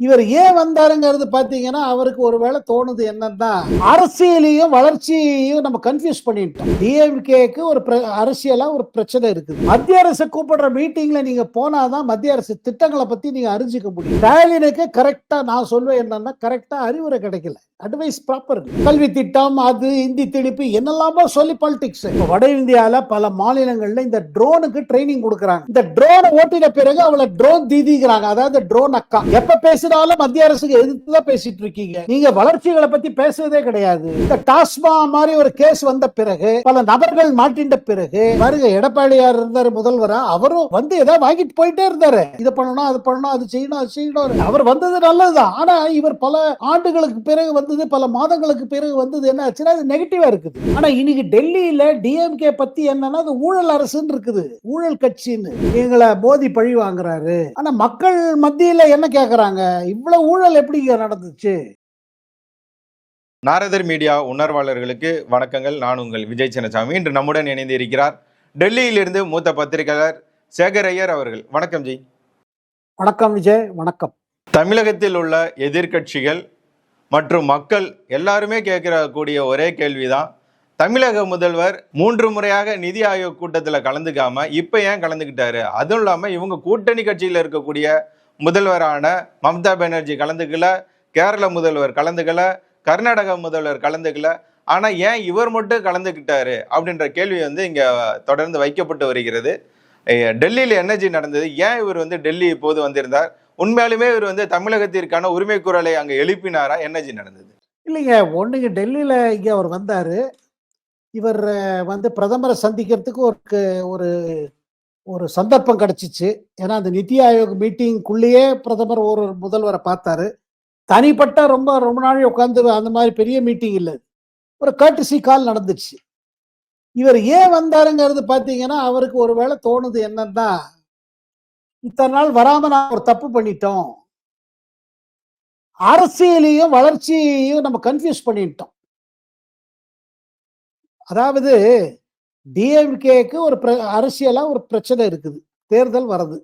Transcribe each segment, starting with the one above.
இவர் ஏன் வந்தாருங்கிறது பாத்தீங்கன்னா அவருக்கு ஒருவேளை தோணுது என்னன்னா அரசியலையும் வளர்ச்சியையும் நம்ம கன்ஃபியூஸ் பண்ணிட்டோம். டிஎம்கேக்கு ஒரு பிர- அரசியலா ஒரு பிரச்சனை இருக்குது. மத்திய அரசு கூப்பிடுற மீட்டிங்ல நீங்க போனாதான் மத்திய அரசு திட்டங்களை பத்தி நீங்க அறிஞ்சிக்க முடியும். ஸ்டாலினுக்கு கரெக்டா நான் சொல்வேன் என்னன்னா கரெக்டா அறிவுரை கிடைக்கல. அட்வைஸ் ப்ராப்பர் கல்வி திட்டம் அது இந்தி திணிப்பு என்னெல்லாமோ சொல்லி பாலிடிக்ஸ் வட இந்தியால பல மாநிலங்கள்ல இந்த ட்ரோனுக்கு ட்ரைனிங் கொடுக்குறாங்க. இந்த ட்ரோனை ஓட்டின பிறகு அவளை ட்ரோன் தீதிங்கிறாங்க அதாவது ட்ரோன் அக்கா. எப்ப பேசினாலும் மத்திய அரசுக்கு எதிர்த்து தான் பேசிட்டு இருக்கீங்க. நீங்க வளர்ச்சிகளை பத்தி பேசுறதே கிடையாது. இந்த டாஸ்மா மாதிரி ஒரு கேஸ் வந்த பிறகு பல நபர்கள் மாட்டின்ற பிறகு பாருங்க எடப்பாடியார் இருந்தாரு முதல்வரா அவரும் வந்து ஏதாவது வாங்கிட்டு போயிட்டே இருந்தாரு. இதை பண்ணணும் அது பண்ணணும் அது செய்யணும் அது செய்யணும். அவர் வந்தது நல்லதுதான். ஆனா இவர் பல ஆண்டுகளுக்கு பிறகு வந்து வந்தது பல மாதங்களுக்கு பிறகு வந்தது என்ன ஆச்சுன்னா அது நெகட்டிவா இருக்குது. ஆனா இன்னைக்கு டெல்லியில டிஎம்கே பத்தி என்னன்னா அது ஊழல் அரசுன்னு இருக்குது. ஊழல் கட்சின்னு. எங்களை மோதி பழி வாங்குறாரு. ஆனா மக்கள் மத்தியில என்ன கேக்குறாங்க? இவ்வளவு ஊழல் எப்படி நடந்துச்சு? நாரதர் மீடியா உணர்வாளர்களுக்கு வணக்கங்கள். நான் உங்கள் விஜய் சின்னசாமி. இன்று நம்முடன் இணைந்து இருக்கிறார் டெல்லியிலிருந்து மூத்த பத்திரிகையாளர் சேகர் ஐயர் அவர்கள். வணக்கம் ஜி. வணக்கம் விஜய். வணக்கம். தமிழகத்தில் உள்ள எதிர்க்கட்சிகள் மற்றும் மக்கள் எல்லாருமே கேட்கிற கூடிய ஒரே கேள்விதான். தமிழக முதல்வர் மூன்று முறையாக நிதி ஆயோக் கூட்டத்தில் கலந்துக்காம இப்போ ஏன் கலந்துக்கிட்டாரு? அதுவும் இல்லாமல் இவங்க கூட்டணி கட்சியில் இருக்கக்கூடிய முதல்வரான மம்தா பானர்ஜி கலந்துக்கல கேரள முதல்வர் கலந்துக்கல கர்நாடக முதல்வர் கலந்துக்கல. ஆனால் ஏன் இவர் மட்டும் கலந்துக்கிட்டாரு அப்படின்ற கேள்வி வந்து இங்கே தொடர்ந்து வைக்கப்பட்டு வருகிறது. டெல்லியில் என்னஜி நடந்தது? ஏன் இவர் வந்து டெல்லி இப்போது வந்திருந்தார்? உண்மையாலுமே இவர் வந்து தமிழகத்திற்கான உரிமை குரலை அங்கே எழுப்பினாரா? என்னஜி நடந்தது? இல்லைங்க ஒண்ணுங்க. டெல்லியில இங்க அவர் வந்தாரு. இவர் வந்து பிரதமரை சந்திக்கிறதுக்கு ஒரு க- ஒரு ஒரு சந்தர்ப்பம் கிடைச்சிச்சு. ஏன்னா அந்த நிதி ஆயோக் மீட்டிங்குள்ளேயே பிரதமர் ஒரு முதல்வரை பார்த்தாரு. தனிப்பட்ட ரொம்ப ரொம்ப நாள் உட்காந்து அந்த மாதிரி பெரிய மீட்டிங் இல்லை ஒரு கர்டிசி கால் நடந்துச்சு. இவர் ஏன் வந்தாருங்கிறது பார்த்தீங்கன்னா அவருக்கு ஒருவேளை தோணுது என்னன்னா இத்தனை நாள் வராம நான் ஒரு தப்பு பண்ணிட்டோம். அரசியலையும் வளர்ச்சியையும் நம்ம கன்ஃபியூஸ் பண்ணிட்டோம். அதாவது டிஎம்கேக்கு ஒரு பிர- அரசியலா ஒரு பிரச்சனை இருக்குது. தேர்தல் வருது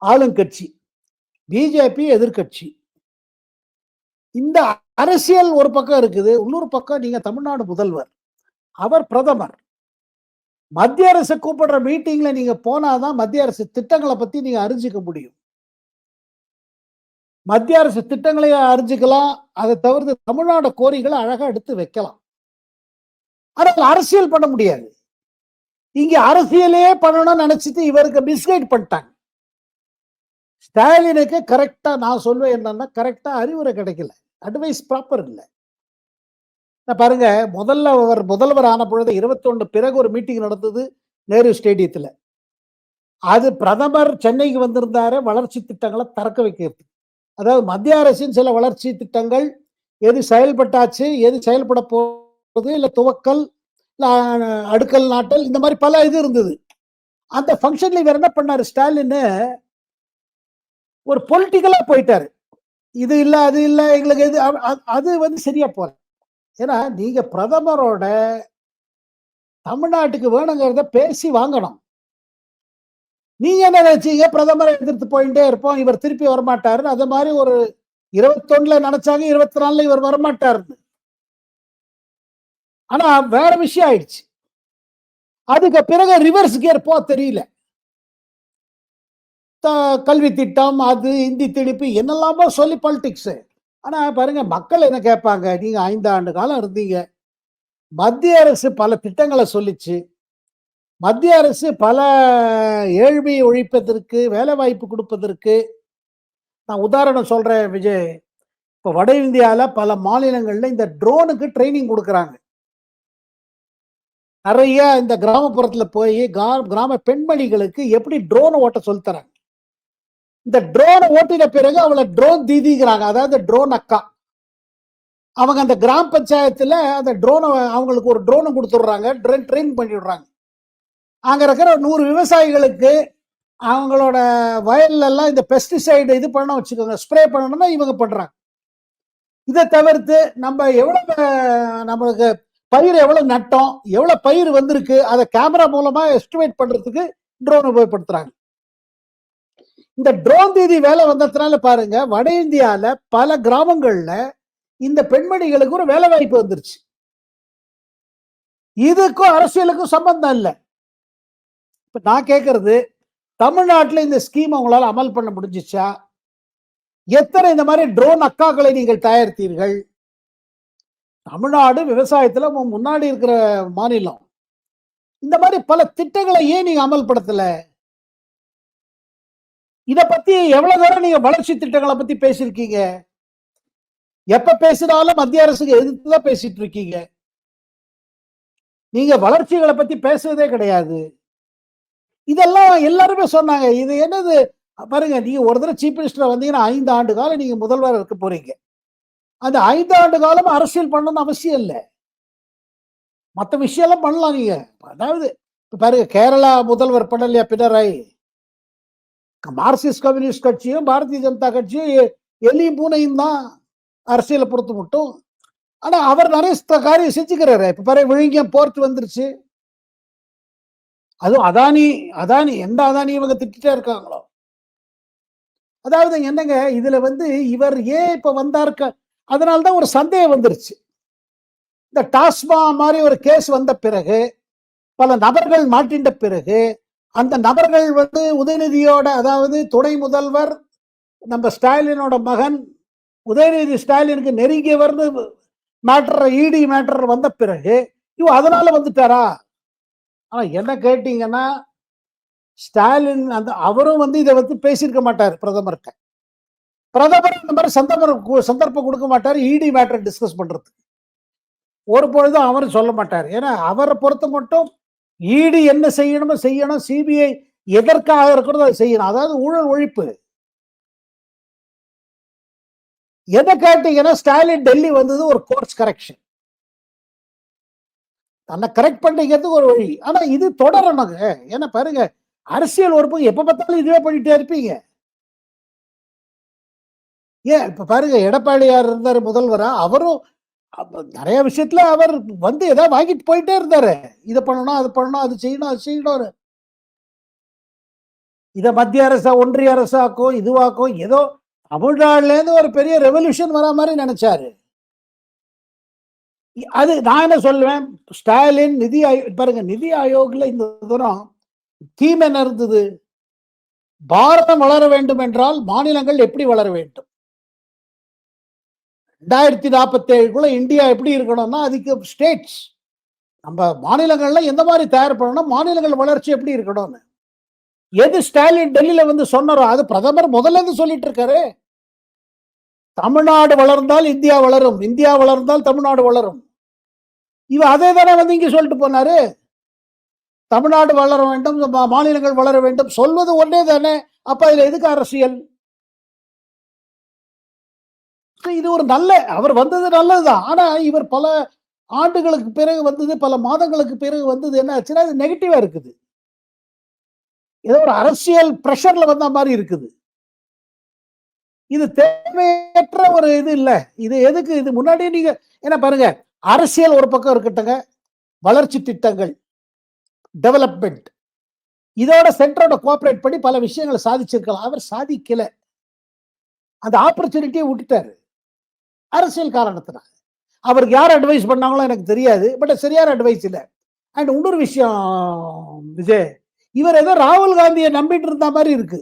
ஆளுங்கட்சி. பிஜேபி எதிர்கட்சி இந்த அரசியல் ஒரு பக்கம் இருக்குது. இன்னொரு பக்கம் நீங்க தமிழ்நாடு முதல்வர். அவர் பிரதமர். மத்திய அரசு கூப்பிடுற மீட்டிங்ல நீங்க போனாதான் மத்திய அரசு திட்டங்களை பத்தி நீங்க அறிஞ்சிக்க முடியும். மத்திய அரசு திட்டங்களை அறிஞ்சிக்கலாம். அதை தவிர்த்து தமிழ்நாடு கோரிக்கைகளை அழகா எடுத்து வைக்கலாம். ஆனால் அரசியல் பண்ண முடியாது. இங்க அரசியலே பண்ணணும்னு நினைச்சிட்டு இவருக்கு மிஸ்கைட் பண்ணிட்டாங்க. ஸ்டாலினுக்கு கரெக்டா நான் சொல்வேன் என்னன்னா கரெக்டா அறிவுரை கிடைக்கல. அட்வைஸ் ப்ராப்பர் இல்லை. பாருங்க முதல்ல அவர் முதல்வர் ஆன பொழுது 21 பிறகு ஒரு மீட்டிங் நடந்தது நேரு ஸ்டேடியத்தில். அது பிரதமர் சென்னைக்கு வந்திருந்தாரு வளர்ச்சி திட்டங்களை திறக்க வைக்கிறது. அதாவது மத்திய அரசின் சில வளர்ச்சி திட்டங்கள் எது செயல்பட்டாச்சு எது செயல்பட போகுது இல்லை துவக்கல் அடுக்கல் நாட்டல் இந்த மாதிரி பல இது இருந்தது. அந்த ஃபங்க்ஷன்ல இவர் என்ன பண்ணார் ஸ்டாலின் ஒரு பொலிட்டிக்கலா போயிட்டாரு. இது இல்லை அது இல்லை எங்களுக்கு இது அ- அ- அது வந்து சரியா போகிற ஏன்னா நீங்க பிரதமரோட தமிழ்நாட்டுக்கு வேணுங்கிறத பேசி வாங்கணும். நீங்க என்ன நினைச்சீங்க? பிரதமரை எதிர்த்து போயிட்டே இருப்போம் இவர் திருப்பி வரமாட்டாருன்னு. அது மாதிரி ஒரு இருபத்தொன்னுல நினைச்சாங்க இருபத்தி நாலுல இவர் வரமாட்டாருன்னு. ஆனா வேற விஷயம் ஆயிடுச்சு. அதுக்கு பிறகு ரிவர்ஸ் கியர் போ தெரியல. த- கல்வி திட்டம் அது இந்தி திணிப்பு என்னெல்லாமோ சொல்லி பாலிடிக்ஸ் ஆனால் பாருங்க மக்கள் என்ன கேட்பாங்க? நீங்கள் ஐந்து ஆண்டு காலம் இருந்தீங்க. மத்திய அரசு பல திட்டங்களை சொல்லிச்சு. மத்திய அரசு பல ஏழ்மையை ஒழிப்பதற்கு வேலை வாய்ப்பு கொடுப்பதற்கு நான் உதாரணம் சொல்கிறேன் விஜய். இப்போ வட இந்தியாவில் பல மாநிலங்களில் இந்த ட்ரோனுக்கு ட்ரைனிங் கொடுக்குறாங்க. நிறைய இந்த கிராமப்புறத்தில் போய் கிராம பெண்மணிகளுக்கு எப்படி ட்ரோன் ஓட்ட சொல்லித்தராங்க இந்த ட்ரோனை ஓட்டின பிறகு அவளை ட்ரோன் தீதிங்கிறாங்க அதாவது ட்ரோன் அக்கா. அவங்க அந்த கிராம பஞ்சாயத்துல அந்த ட்ரோனை அவங்களுக்கு ஒரு ட்ரோனை கொடுத்துடுறாங்க. ட்ரெயின் ட்ரெயின் பண்ணிவிடுறாங்க அங்க இருக்கிற நூறு விவசாயிகளுக்கு அவங்களோட வயல்ல எல்லாம் இந்த பெஸ்டிசைடு இது பண்ண வச்சுக்கோங்க. ஸ்ப்ரே பண்ணணும்னா இவங்க பண்றாங்க. இதை தவிர்த்து நம்ம எவ்வளவு நம்மளுக்கு பயிர் எவ்வளவு நட்டோம் எவ்வளவு பயிர் வந்திருக்கு அதை கேமரா மூலமா எஸ்டிமேட் பண்றதுக்கு ட்ரோன் உபயோகப்படுத்துறாங்க. இந்த ட்ரோன் தீதி வேலை வந்ததுனால பாருங்க வட இந்தியால பல கிராமங்கள்ல இந்த பெண்மணிகளுக்கு ஒரு வேலை வாய்ப்பு வந்துருச்சு. இதுக்கும் அரசியலுக்கும் சம்பந்தம் இல்லை. இப்ப நான் கேட்கறது தமிழ்நாட்டுல இந்த ஸ்கீம் உங்களால அமல் பண்ண முடிஞ்சிச்சா? எத்தனை இந்த மாதிரி ட்ரோன் அக்காக்களை நீங்கள் தயாரித்தீர்கள்? தமிழ்நாடு விவசாயத்துல முன்னாடி இருக்கிற மாநிலம். இந்த மாதிரி பல திட்டங்களை ஏன் நீங்க அமல்படுத்தல? இத பத்தி எவ்வளவு தூரம் நீங்க வளர்ச்சி திட்டங்களை பத்தி பேசியிருக்கீங்க? எப்ப பேசினாலும் மத்திய அரசுக்கு எதிர்த்து தான் பேசிட்டு இருக்கீங்க. நீங்க வளர்ச்சிகளை பத்தி பேசுறதே கிடையாது. இதெல்லாம் எல்லாருமே சொன்னாங்க. இது என்னது? பாருங்க நீங்க ஒரு தடவை சீஃப் மினிஸ்டர் வந்தீங்கன்னா ஐந்து ஆண்டு காலம் நீங்க முதல்வர் இருக்க போறீங்க. அந்த ஐந்து ஆண்டு காலம் அரசியல் பண்ணணும்னு அவசியம் இல்லை. மற்ற விஷயம்லாம் பண்ணலாம் நீங்க. அதாவது பாருங்க கேரளா முதல்வர் பண்ணலையா பினராயி? மார்க்சிஸ்ட் கம்யூனிஸ்ட் கட்சியும் பாரதிய ஜனதா கட்சியும் எலியும் பூனையும் தான் அரசியலை பொறுத்து மட்டும். ஆனா அவர் நிறைய காரியம் செஞ்சுக்கிறாரு. இப்ப பாரு விழுங்கியம் போர்ட் வந்துருச்சு. அதுவும் அதானி அதானி எந்த அதானி இவங்க திட்டே இருக்காங்களோ? அதாவது என்னங்க இதுல வந்து இவர் ஏன் இப்ப வந்தாருக்க அதனால தான் ஒரு சந்தேகம் வந்துருச்சு. இந்த டாஸ்மா மாதிரி ஒரு கேஸ் வந்த பிறகு பல நபர்கள் மாட்டின்ற பிறகு அந்த நபர்கள் வந்து உதயநிதியோட அதாவது துணை முதல்வர் நம்ம ஸ்டாலினோட மகன் உதயநிதி ஸ்டாலினுக்கு நெருங்கியவர்னு மேட்டர் இடி மேட்டர் வந்த பிறகு இவ அதனால வந்துட்டாரா? ஆனா என்ன கேட்டீங்கன்னா ஸ்டாலின் அந்த அவரும் வந்து இதை வந்து பேசியிருக்க மாட்டார் பிரதமர்கிட்ட. பிரதமர் இந்த மாதிரி சந்தர்ப்பம் சந்தர்ப்பம் கொடுக்க மாட்டார் இடி மேட்டர் டிஸ்கஸ் பண்றதுக்கு. ஒரு பொழுதும் அவரும் சொல்ல மாட்டார். ஏன்னா அவரை பொறுத்த மட்டும் ஈடு என்ன செய்யணுமோ செய்யணும். சிபிஐ எதற்காக இருக்கிறதோ அதை செய்யணும். அதாவது ஊழல் ஒழிப்பு. எதை கேட்டீங்கன்னா ஸ்டாலின் டெல்லி வந்தது ஒரு கோர்ஸ் கரெக்ஷன் தன்னை கரெக்ட் பண்ணிக்கிறதுக்கு ஒரு வழி. ஆனா இது தொடரணுங்க ஏன்னா பாருங்க அரசியல் உறுப்பு எப்ப பார்த்தாலும் இதுவே பண்ணிட்டே இருப்பீங்க. ஏன் இப்ப பாருங்க எடப்பாடியார் இருந்தாரு முதல்வரா. அவரும் நிறைய விஷயத்துல அவர் வந்து ஏதாவது வாங்கிட்டு போயிட்டே இருந்தாரு. இதை பண்ணணும் அது பண்ணணும் அது செய்யணும் அது செய்யணும் இத மத்திய அரசா ஒன்றிய அரசாக்கும் இதுவாக்கும் ஏதோ தமிழ்நாடுல இருந்து ஒரு பெரிய ரெவல்யூஷன் வரா மாதிரி நினைச்சாரு. அது நான் என்ன சொல்லுவேன்? ஸ்டாலின் நிதி ஆயோ பாருங்க நிதி ஆயோக்ல இந்த தூரம் தீம் என்ன இருந்தது பாரதம் வளர வேண்டும் என்றால் மாநிலங்கள் எப்படி வளர வேண்டும்? ரெண்டாயிரத்தி நாற்பத்தேழுக்குள்ள இந்தியா எப்படி இருக்கணும்னா அதுக்கு ஸ்டேட்ஸ் நம்ம மாநிலங்கள்ல எந்த மாதிரி தயார் பண்ணணும் மாநிலங்கள் வளர்ச்சி எப்படி இருக்கணும்னு. எது ஸ்டாலின் டெல்லியில வந்து சொன்னாரோ அது பிரதமர் முதல்ல இருந்து சொல்லிட்டு இருக்காரு. தமிழ்நாடு வளர்ந்தால் இந்தியா வளரும். இந்தியா வளர்ந்தால் தமிழ்நாடு வளரும். இவ அதே தானே வந்து இங்க சொல்லிட்டு போனாரு. தமிழ்நாடு வளர வேண்டும் மா- மாநிலங்கள் வளர வேண்டும். சொல்வது ஒன்னே தானே. அப்ப இதுல எதுக்கு அரசியல்? இது ஒரு நல்ல அவர் வந்தது நல்லதுதான். ஆனா இவர் பல ஆண்டுகளுக்கு பிறகு வந்தது பல மாதங்களுக்கு பிறகு வந்தது என்ன ஆச்சுன்னா அது நெகட்டிவா இருக்குது. ஏதோ ஒரு அரசியல் பிரஷர்ல வந்த மாதிரி இருக்குது. இது தேவையற்ற ஒரு இது இல்ல. இது எதுக்கு? இது முன்னாடியே நீங்க என்ன பாருங்க அரசியல் ஒரு பக்கம் இருக்கட்டுங்க வளர்ச்சி திட்டங்கள் டெவலப்மெண்ட் இதோட சென்டரோட கோஆபரேட் பண்ணி பல விஷயங்களை சாதிச்சிருக்கலாம். அவர் சாதிக்கல. அந்த ஆப்பர்ச்சுனிட்டியை விட்டுட்டாரு. அரசியல் காரணத்தினால. அவருக்கு யார் அட்வைஸ் பண்ணாங்களோ எனக்கு தெரியாது பட் சரியான அட்வைஸ் இல்லை. அண்ட் இன்னொரு விஷயம் விஜய் இவர் ஏதோ ராகுல் காந்தியை நம்பிட்டு இருந்த மாதிரி இருக்கு.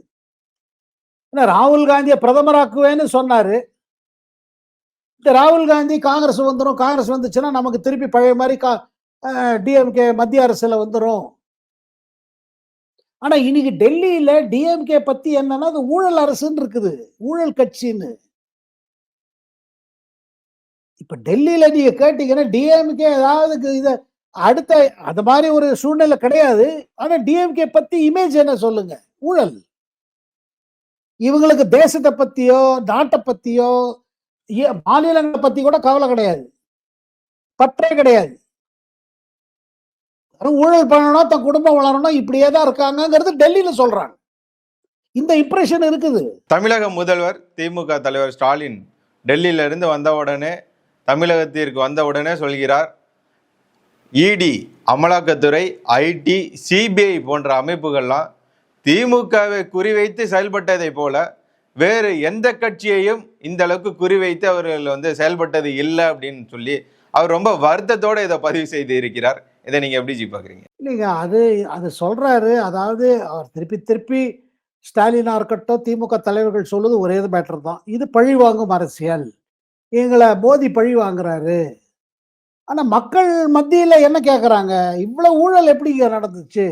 ஏன்னா ராகுல் காந்தியை பிரதமராக்குவேன்னு சொன்னாரு. இந்த ராகுல் காந்தி காங்கிரஸ் வந்துடும் காங்கிரஸ் வந்துச்சுன்னா நமக்கு திருப்பி பழைய மாதிரி கா டிஎம்கே மத்திய அரசில் வந்துடும் ஆனால் இன்னைக்கு டெல்லியில் டிஎம்கே பற்றி என்னன்னா அது ஊழல் அரசுன்னு இருக்குது. ஊழல் கட்சின்னு. இப்ப டெல்லியில நீங்க கேட்டீங்கன்னா டிஎம்கே ஏதாவது இதை இத அடுத்த அந்த மாதிரி ஒரு சூழ்நிலை கிடையாது. ஆனா டிஎம்கே பத்தி இமேஜ் என்ன சொல்லுங்க? ஊழல். இவங்களுக்கு தேசத்தை பத்தியோ நாட்டை பத்தியோ ஏ- மாநிலங்களை பத்தி கூட கவலை கிடையாது. பற்றே கிடையாது. ஊழல் பண்ணணும் தன் குடும்பம் வளரணும் இப்படியே தான் இருக்காங்கங்கிறது டெல்லியில சொல்றாங்க. இந்த இம்ப்ரெஷன் இருக்குது. தமிழக முதல்வர் திமுக தலைவர் ஸ்டாலின் டெல்லியில இருந்து வந்த உடனே தமிழகத்திற்கு வந்த உடனே சொல்கிறார் இடி அமலாக்கத்துறை ஐடி சிபிஐ போன்ற அமைப்புகள்லாம் திமுகவை குறிவைத்து செயல்பட்டதை போல வேறு எந்த கட்சியையும் இந்த அளவுக்கு குறிவைத்து அவர்கள் வந்து செயல்பட்டது இல்லை அப்படின்னு சொல்லி அவர் ரொம்ப வருத்தத்தோடு இதை பதிவு செய்து இருக்கிறார். இதை நீங்க எப்படி ஜி பாக்குறீங்க? இல்லைங்க அது அது சொல்றாரு. அதாவது அவர் திருப்பி திருப்பி ஸ்டாலினா இருக்கட்டும் திமுக தலைவர்கள் சொல்லுவது ஒரே மேட்டர் தான். இது பழி வாங்கும் அரசியல். எங்களை மோதி பழி வாங்குறாரு. ஆனா மக்கள் மத்தியில என்ன கேக்குறாங்க? இவ்வளவு ஊழல் எப்படிங்க நடந்துச்சு?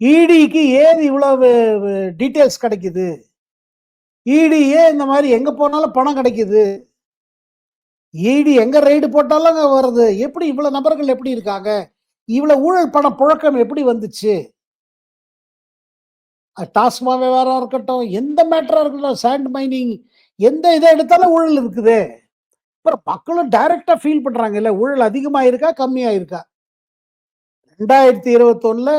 இடிக்கு ஏன் இவ்வளவு டீட்டெயில்ஸ் கிடைக்குது? இடி ஏன் இந்த மாதிரி எங்க போனாலும் பணம் கிடைக்குது? இடி எங்க ரைடு போட்டாலும் அங்க வருது. எப்படி இவ்வளவு நபர்கள் எப்படி இருக்காங்க? இவ்வளவு ஊழல் பண புழக்கம் எப்படி வந்துச்சு? டாஸ்மாக விவகாரம் இருக்கட்டும் எந்த மேட்டரா இருக்கட்டும் சாண்ட் மைனிங் எந்த இதை எடுத்தாலும் ஊழல் இருக்குது. அப்புறம் மக்களும் டைரக்டா ஃபீல் பண்றாங்க. இல்ல ஊழல் அதிகமா இருக்கா கம்மியா இருக்கா ரெண்டாயிரத்தி இருபத்தொன்னுல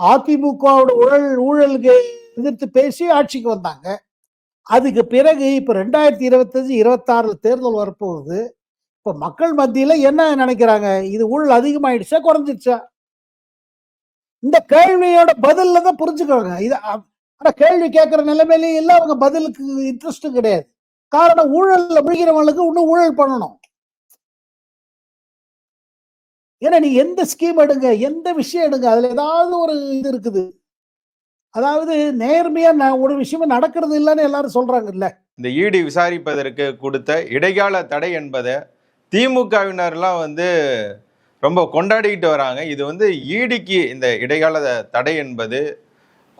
அதிமுகவோட ஊழல் ஊழலுக்கு எதிர்த்து பேசி ஆட்சிக்கு வந்தாங்க. அதுக்கு பிறகு இப்ப ரெண்டாயிரத்தி இருபத்தஞ்சு இருபத்தாறுல தேர்தல் வரப்போகுது. இப்ப மக்கள் மத்தியில என்ன நினைக்கிறாங்க? இது ஊழல் அதிகமாயிடுச்சா குறைஞ்சிருச்சா? இந்த கேள்வியோட பதில்ல தான் புரிஞ்சுக்கோங்க. இது ஆனா கேள்வி கேட்கிற நிலைமையிலயும் இல்லை அவங்க பதிலுக்கு இன்ட்ரெஸ்டும் கிடையாது. காரணம் ஊழல்ல முழுகிறவங்களுக்கு இன்னும் ஊழல் பண்ணணும். ஏன்னா நீ எந்த ஸ்கீம் எடுங்க எந்த விஷயம் எடுங்க அதுல ஏதாவது ஒரு இது இருக்குது. அதாவது நேர்மையா நான் ஒரு விஷயமே நடக்கிறது இல்லைன்னு எல்லாரும் சொல்றாங்க இல்ல இந்த இடி விசாரிப்பதற்கு கொடுத்த இடைக்கால தடை என்பதை திமுகவினர்லாம் வந்து ரொம்ப கொண்டாடிக்கிட்டு வராங்க. இது வந்து ஈடிக்கு இந்த இடைக்கால தடை என்பது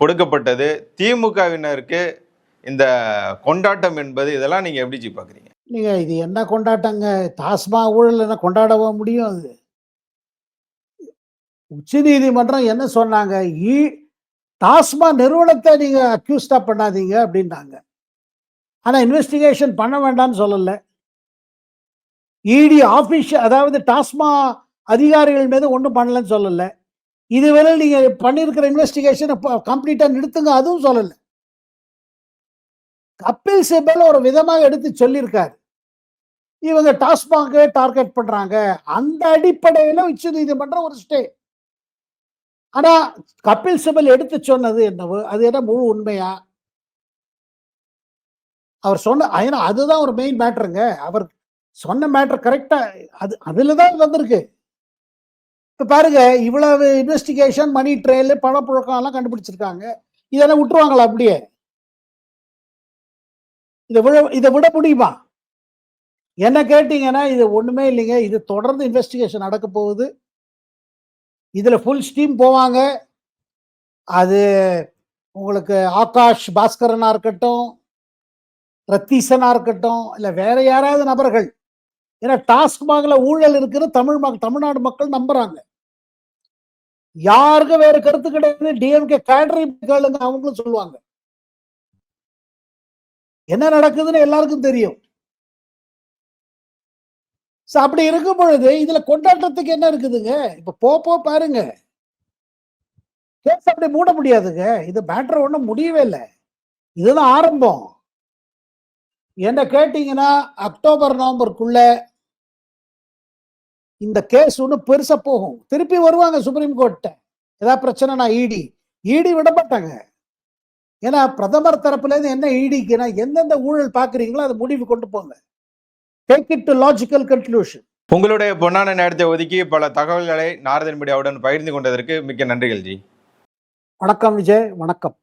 கொடுக்கப்பட்டது. திமுகவினருக்கு இந்த கொண்டாட்டம் என்பது இதெல்லாம் நீங்க எப்படி ஜி பாக்குறீங்க? நீங்க இது என்ன கொண்டாட்டங்க? டாஸ்மா ஊழல் என்ன கொண்டாடவா முடியும் அது? உச்ச நீதிமன்றம் என்ன சொன்னாங்க? ஈ டாஸ்மா நிறுவனத்தை நீங்க அக்யூஸ்டா பண்ணாதீங்க அப்படின்னாங்க. ஆனா இன்வெஸ்டிகேஷன் பண்ண வேண்டாம்னு சொல்லல. இடி ஆபீஸ் அதாவது டாஸ்மா அதிகாரிகள் மீது ஒன்றும் பண்ணலன்னு சொல்லலை. இதுவரை நீங்கள் பண்ணியிருக்கிற இன்வெஸ்டிகேஷனை கம்ப்ளீட்டாக நிறுத்துங்க அதுவும் சொல்லலை. கபில் சிபல் ஒரு விதமாக எடுத்து சொல்லியிருக்காரு. இவங்க டாஸ்மாக டார்கெட் பண்றாங்க. அந்த அடிப்படையில உச்ச நீதிமன்றம் ஒரு ஸ்டே. ஆனா கபில் சிபல் எடுத்து சொன்னது என்னவோ அது என்ன முழு உண்மையா? அவர் சொன்ன ஏன்னா அதுதான் ஒரு மெயின் மேட்டருங்க அவர் சொன்ன மேட்டர் கரெக்டா அது அதுல தான் வந்திருக்கு. இப்ப பாருங்க இவ்வளவு இன்வெஸ்டிகேஷன் மணி ட்ரெயில் பணப்புழக்கம் எல்லாம் கண்டுபிடிச்சிருக்காங்க. இதெல்லாம் விட்டுருவாங்களா அப்படியே? இதை விட இதை விட முடியுமா? என்ன கேட்டீங்கன்னா இது ஒண்ணுமே இல்லைங்க. இது தொடர்ந்து இன்வெஸ்டிகேஷன் நடக்க போகுது. இதுல ஃபுல் ஸ்டீம் போவாங்க. அது உங்களுக்கு ஆகாஷ் பாஸ்கரனா இருக்கட்டும் ரத்தீசனா இருக்கட்டும் இல்ல வேற யாராவது நபர்கள். ஏன்னா டாஸ்மாக்ல ஊழல் இருக்கிற தமிழ் மக்கள் தமிழ்நாடு மக்கள் நம்புறாங்க. யாருக்கும் வேற கருத்து கிடையாது? டிஎம்கே கேடரி கேளுங்க அவங்களும் சொல்லுவாங்க. என்ன நடக்குதுன்னு எல்லாருக்கும் தெரியும். அப்படி இருக்கும் பொழுது இதுல கொண்டாட்டத்துக்கு என்ன இருக்குதுங்க? இப்ப போப்போ பாருங்க. கேஸ் அப்படி மூட முடியாதுங்க. இது மேட்டர் ஒண்ணும் முடியவே இல்லை. இதுதான் ஆரம்பம். என்ன கேட்டீங்கன்னா அக்டோபர் நவம்பருக்குள்ள இந்த கேஸ் ஒன்று பெருசா போகும். திருப்பி வருவாங்க சுப்ரீம் கோர்ட்ட. ஏதாவது பிரச்சனைனா இடி இடி விட மாட்டாங்க ஏன்னா பிரதமர் தரப்புல இருந்து என்ன ஈடிக்குன்னா எந்தெந்த ஊழல் பாக்குறீங்களோ அதை முடிவு கொண்டு போங்க. Take it to logical conclusion உங்களுடைய பொன்னான நேரத்தை ஒதுக்கி பல தகவல்களை நாரதன் மீடியாவுடன் பகிர்ந்து கொண்டதற்கு மிக்க நன்றிகள் ஜி. வணக்கம் விஜய் வணக்கம்.